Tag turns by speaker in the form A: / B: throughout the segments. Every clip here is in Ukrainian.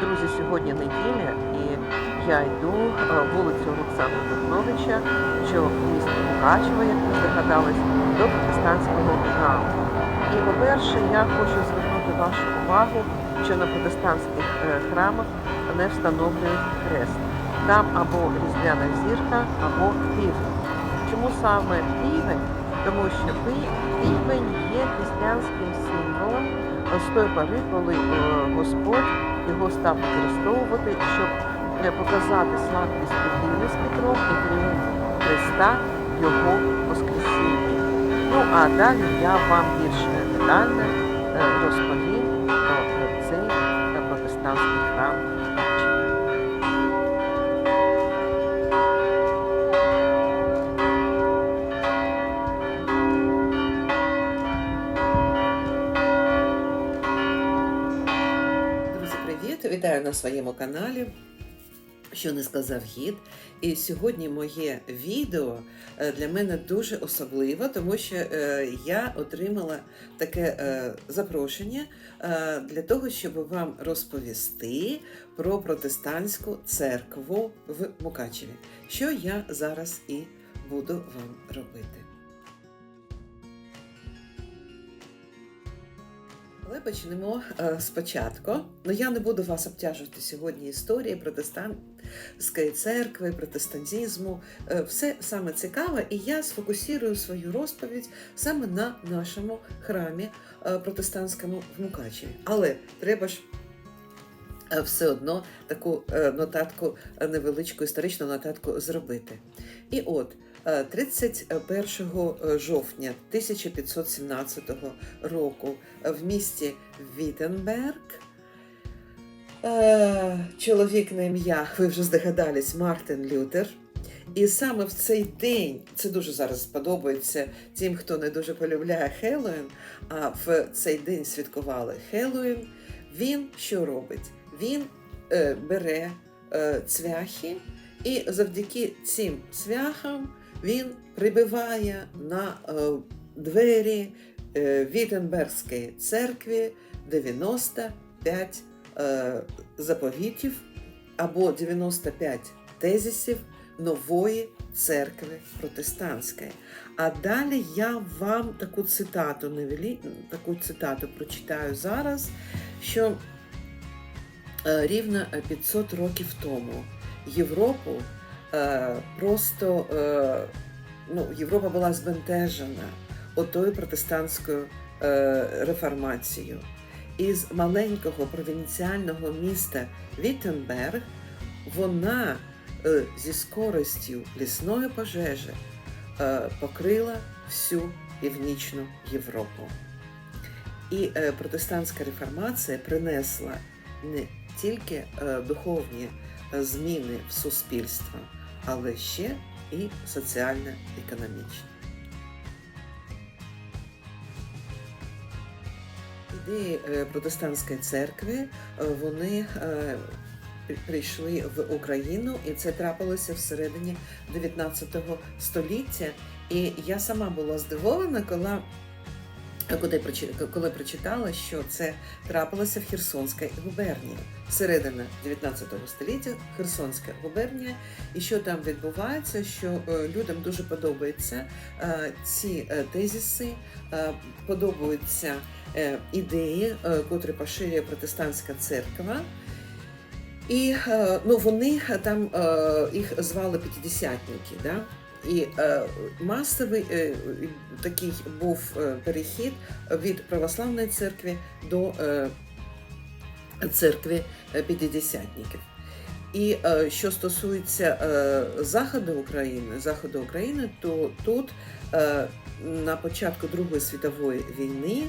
A: Друзі, сьогодні неділя і я йду е, вулицю Олександра Духновича, що в місті Мукачево, як ви здогадались, до протестантського храму. І, по-перше, я хочу звернути вашу увагу, що на протестантських е, храмах не встановлюють хрест. Там або різдвяна зірка, або півень. Чому саме півень? Тому що півень є християнським символом з тої пори, коли е, Господь його став використовувати, щоб е, показати слабкість людини з Петром і тріумф Христа його Воскресінні. Ну а далі я вам більш детально е, розповім про цей протестантський на своєму каналі. Що не сказав гід. І сьогодні моє відео е, для мене дуже особливе, тому що е, я отримала таке е, запрошення для того, щоб вам розповісти про протестантську церкву в Мукачеві, що я зараз і буду вам робити. Але почнемо е, спочатку. Ну я не буду вас обтяжувати сьогодні історією протестантської церкви, протестантизму. Е, все саме цікаве, і я сфокусірую свою розповідь саме на нашому храмі е, протестантському в Мукачеві. Але треба ж. е, Все одно таку е, нотатку, е, невеличку історичну нотатку зробити. І от 31 жовтня 1517 року в місті Віттенберг. Е, Чоловік на ім'я, ви вже здогадались, Мартин Лютер. І саме в цей день, це дуже зараз сподобається тим, хто не дуже полюбляє Хеллоуін, а в цей день святкували Хеллоуін. Він що робить? Він е, бере е, цвяхи, і завдяки цим цвяхам він прибиває на е, двері е, Віттенбергської церкви 95 е, заповітів або 95 тезисів нової церкви протестантської. А далі я вам таку цитату навелі, таку цитату прочитаю зараз, що рівно 500 років тому Європу просто е, ну, Європа була збентежена отою протестантською е, реформацією. Із маленького провінціального міста Віттенберг вона е, зі скоростю лісної пожежі е, покрила всю північну Європу. І е, протестантська реформація принесла не тільки е, духовні е, зміни в суспільство, але ще і соціально-економічні. Ідеї е, протестантської церкви е, вони е, прийшли в Україну, і це трапилося всередині 19 століття. І я сама була здивована, коли, коли, прочи- коли прочитала, що це трапилося в Херсонській губернії. Середина 19 століття Херсонська губернія. І що там відбувається, що е, людям дуже подобаються е, ці е, тезиси, е, подобаються е, ідеї, котрі поширює протестантська церква. І ну, вони там їх звали п'ятидесятники. Да? І е, масовий е, такий був е, перехід від православної церкви до е, церкви п'ятидесятників. І е, що стосується е, заходу України, заходу України, то тут е, на початку Другої світової війни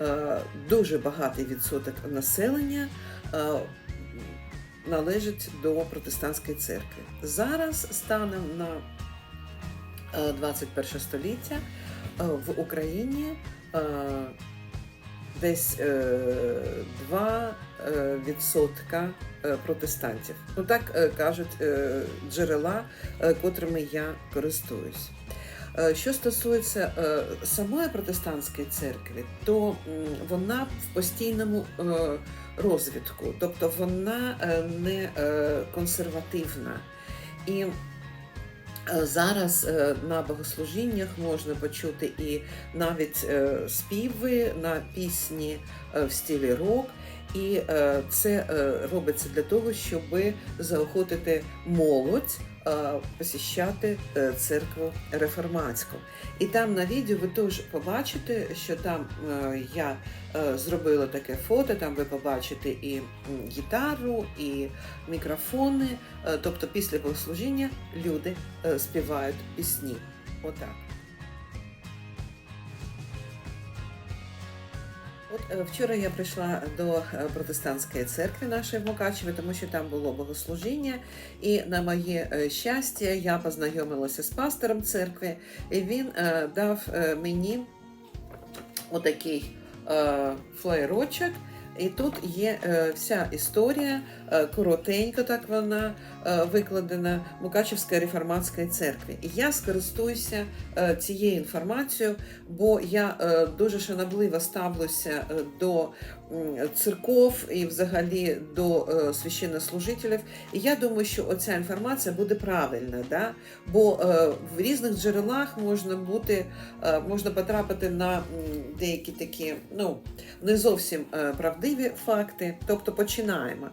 A: е, дуже багатий відсоток населення е, належить до протестантської церкви. Зараз станом на 21 століття е, в Україні е, десь е, 2 е, відсотка е, протестантів. Ну так е, кажуть е, джерела, е, котрими я користуюсь. Е, Що стосується е, самої протестантської церкви, то вона в постійному е, розвитку, тобто вона е, не е, консервативна. І е, зараз е, на богослужіннях можна почути і навіть е, співи на пісні е, в стилі рок. І е, це е, робиться для того, щоб заохотити молодь е, посіщати е, церкву реформатську. І там на відео ви теж побачите, що там е, я е, зробила таке фото, там ви побачите і гітару, і мікрофони. Е, тобто після богослужіння люди е, співають пісні. Отак. От е, вчора я прийшла до е, протестантської церкви нашої в Мукачеві, тому що там було богослужіння, і на моє е, щастя я познайомилася з пастором церкви, і він дав мені отакий флеєрочок. І тут є е, вся історія, е, коротенько так вона е, викладена Мукачевської реформатської церкви. І я скористуюся цією інформацією, бо я дуже шанобливо ставлюся до церков і взагалі до е, священнослужителів. І я думаю, що оця інформація буде правильна, да? бо е, в різних джерелах можна бути, е, можна потрапити на деякі такі, ну не зовсім правдиві факти. Тобто починаємо.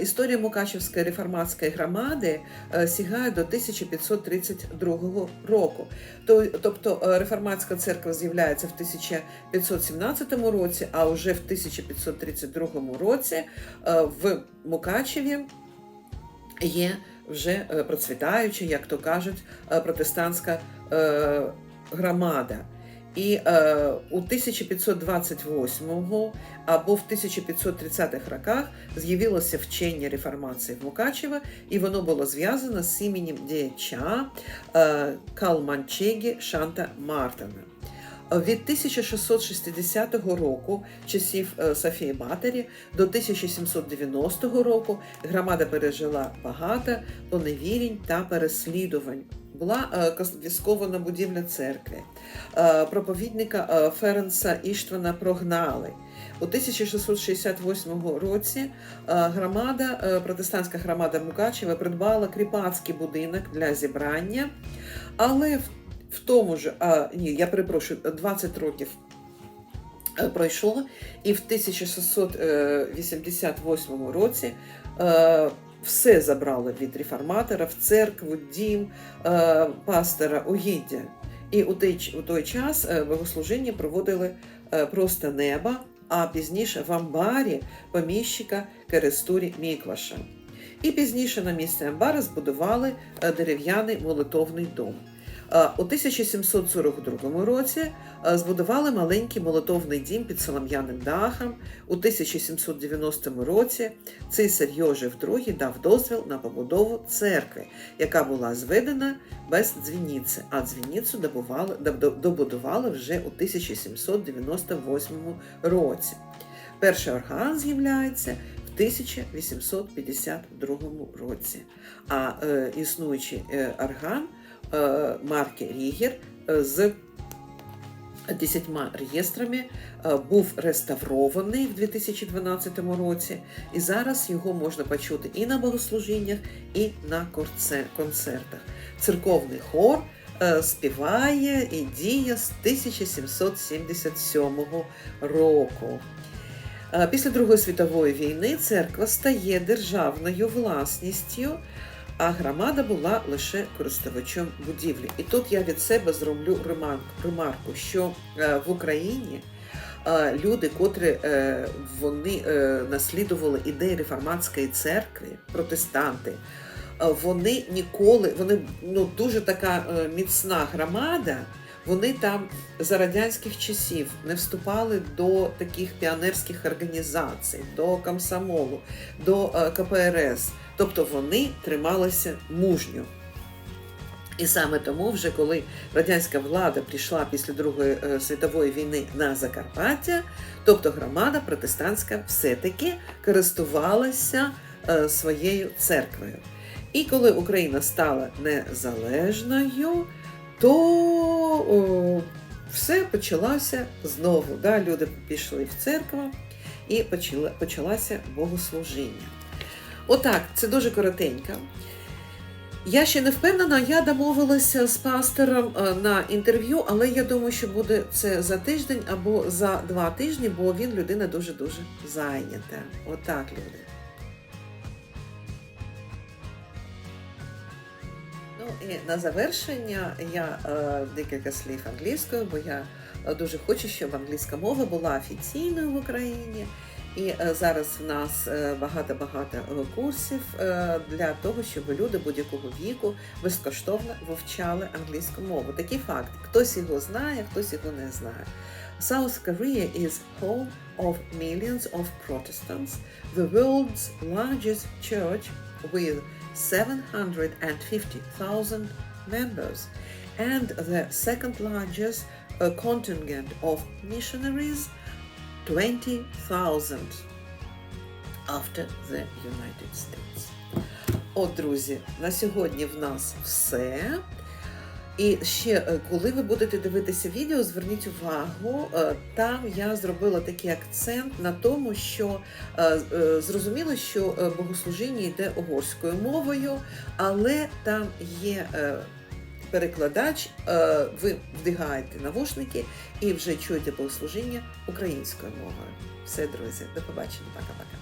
A: Історія Мукачевської реформатської громади сягає до 1532 року. Тобто реформатська церква з'являється в 1517 році, а вже в 1532 році е, в Мукачеві є вже е, процвітаюча, як то кажуть, е, протестантська громада. І е, у 1528 або в 1530-х роках з'явилося вчення реформації в Мукачево, і воно було зв'язано з іменем діяча е, Калманчегі Шанта Мартина. Від 1660 року, часів е, Софії Матері, до 1790 року громада пережила багато поневірень та переслідувань. Була е, конфіскована будівля церкви. Е, Проповідника Ференса Іштвана прогнали. У 1668 році громада, протестантська громада Мукачева придбала кріпацький будинок для зібрання, але в в тому ж, а, ні, я перепрошую, 20 років е, пройшло, і в 1688 році е, все забрали від реформатора в церкву, дім е, пастора угіддя. І у той, у той час е, богослужіння проводили е, просто неба, а пізніше в амбарі поміщика Керестурі Міклаша. І пізніше на місці амбара збудували е, дерев'яний молитовний дом. Е, У 1742 році е, збудували маленький молитовний дім під солом'яним дахом. У 1790 році цисар Йожев II дав дозвіл на побудову церкви, яка була зведена без дзвіниці, а дзвіницю добудували вже у 1798 році. Перший орган з'являється в 1852 році, а е, існуючий е, орган марки Рігер е, з десятьма реєстрами е, був реставрований в 2012 році, і зараз його можна почути і на богослужіннях, і на концертах. Церковний хор е, співає і діє з 1777 року. Е, Після Другої світової війни церква стає державною власністю, а громада була лише користувачем будівлі. І тут я від себе зроблю ремарку, що е, в Україні е, люди, котрі е, вони наслідували ідеї реформатської церкви, протестанти, вони ніколи, вони ну, дуже така міцна громада. Вони там за радянських часів не вступали до таких піонерських організацій, до комсомолу, до КПРС. Тобто вони трималися мужньо. І саме тому, вже коли радянська влада прийшла після Другої е, світової війни на Закарпаття, тобто громада протестантська все-таки користувалася е, своєю церквою. І коли Україна стала незалежною, то все почалося знову. Да? Люди пішли в церкву і почалося богослужіння. Отак, це дуже коротенько. Я ще не впевнена, я домовилася з пастором е, на інтерв'ю, але я думаю, що буде це за тиждень або за два тижні, бо він людина дуже-дуже зайнята. Отак, люди. Ну і на завершення я е, декілька слів англійською, бо я е, дуже хочу, щоб англійська мова була офіційною в Україні. І е, зараз в нас е, багато-багато е, курсів е, для того, щоб люди будь-якого віку безкоштовно вивчали англійську мову. Такий факт. Хтось його знає, хтось його не знає. South Korea is home of millions of Protestants, the world's largest church with 750,000 members, and the second largest uh, contingent of missionaries 20,000 after the United States. От, друзі, на сьогодні в нас все. І ще, е, коли ви будете дивитися відео, зверніть увагу, е, там я зробила такий акцент на тому, що е, зрозуміло, що богослужіння йде угорською мовою, але там є перекладач, е, ви вдягаєте навушники і вже чуєте богослужіння українською мовою. Все, друзі, до побачення, пока-пока.